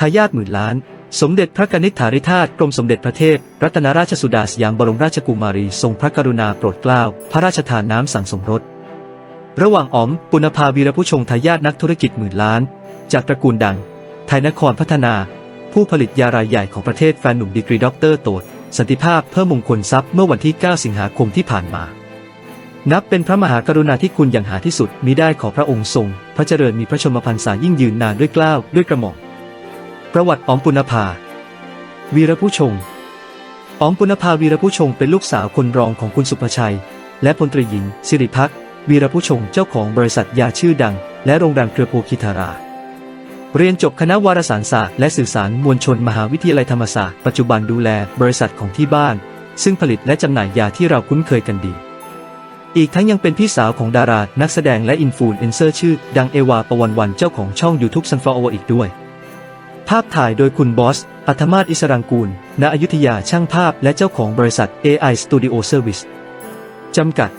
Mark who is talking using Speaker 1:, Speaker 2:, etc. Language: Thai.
Speaker 1: ทายาทหมื่นล้าน สมเด็จพระกนิษฐาธิราชกรมสมเด็จพระเทพรัตนราชสุดาสยามบรมราชกุมารีทรงพระกรุณาโปรดเกล้าพระราชทานน้ำสั่งสมรส ระหว่างอ๋อมปุณภาวีรผู้ชงทายาทนักธุรกิจหมื่นล้าน จากตระกูลดัง ไทยนครพัฒนา ผู้ผลิตยารายใหญ่ของประเทศแฟนหนุ่มดีกรีด็อกเตอร์โตดสันติภาพเพิ่มมงคลทรัพย์เมื่อวันที่ 9 สิงหาคมที่ผ่านมานับเป็นพระมหากรุณาธิคุณอย่างหาที่สุดมิได้ขอพระองค์ทรง พระเจริญมีพระชนมพรรษายิ่งยืนนานด้วยเกล้าด้วยกระหม่อม ประวัติอ๋อมปุณภา วีรผู้ชงอ๋อมปุณภาวีรผู้ชงเป็นลูกสาวคนรองของคุณสุภชัย และพลตรีหญิง สิริพักษ์วีรผู้ชงเจ้าของบริษัทยาชื่อดัง และโรงแรมเครือโพคิทารา เรียนจบคณะวารสารศาสตร์และสื่อสารมวลชนมหาวิทยาลัยธรรมศาสตร์ปัจจุบันดูแลบริษัทของที่บ้าน ซึ่งผลิตและจำหน่ายยาที่เราคุ้นเคยกันดี อีกทั้งยังเป็นพี่สาวของดารานักแสดงและอินฟลูเอนเซอร์ชื่อ ดังเอวาปวันวันเจ้าของช่อง YouTube Sunflower อีกด้วย ภาพถ่ายโดยคุณบอส อัธมาศอิสรังกูล ณ อยุธยาช่างภาพและเจ้าของบริษัท AI Studio Service จำกัด